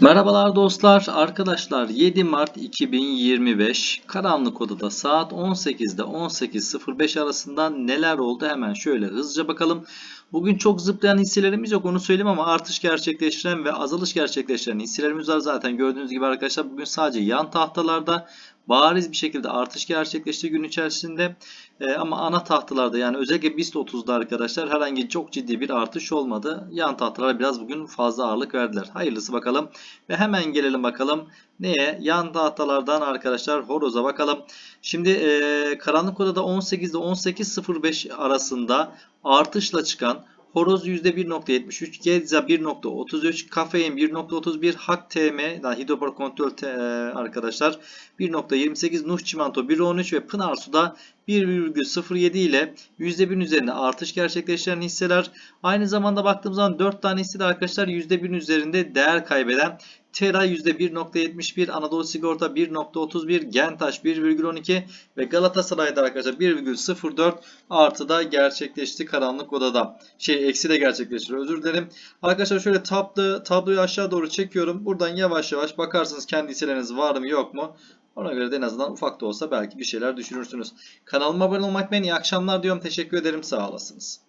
Merhabalar dostlar. Arkadaşlar 7 Mart 2025 karanlık odada saat 18'de 18.05 arasında neler oldu hemen şöyle hızlıca bakalım. Bugün çok zıplayan hisselerimiz yok onu söyleyeyim ama artış gerçekleştiren ve azalış gerçekleştiren hisselerimiz var zaten gördüğünüz gibi arkadaşlar bugün sadece yan tahtalarda bariz bir şekilde artış gerçekleşti gün içerisinde. Ee, ama ana tahtalarda yani özellikle BIST 30'da arkadaşlar herhangi çok ciddi bir artış olmadı. Yan tahtalara biraz bugün fazla ağırlık verdiler. Hayırlısı bakalım. Ve hemen gelelim bakalım neye? Yan tahtalardan arkadaşlar horoza bakalım. Şimdi e, karanlık odada 18'de 18.05 arasında artışla çıkan Horoz %1.73, Gedza 1.33, Kafein 1.31, Hak TM, yani Hidropar Kontrol e, arkadaşlar 1.28, Nuh Çimento 1.13 ve Pınar Su'da 1,07 ile %1'in üzerinde artış gerçekleştiren hisseler. Aynı zamanda baktığımız zaman 4 tane hisse de arkadaşlar %1'in üzerinde değer kaybeden Tera %1.71, Anadolu Sigorta 1.31, Gentaş 1.12 ve Galatasaray'da arkadaşlar 1.04 artıda gerçekleşti karanlık odada. Şey eksi de gerçekleşti özür dilerim. Arkadaşlar şöyle tablo, tabloyu aşağı doğru çekiyorum. Buradan yavaş yavaş bakarsınız kendi hisseleriniz var mı yok mu? Ona göre de en azından ufak da olsa belki bir şeyler düşünürsünüz. Kanalıma abone olmak ben iyi akşamlar diyorum. Teşekkür ederim. Sağ olasınız.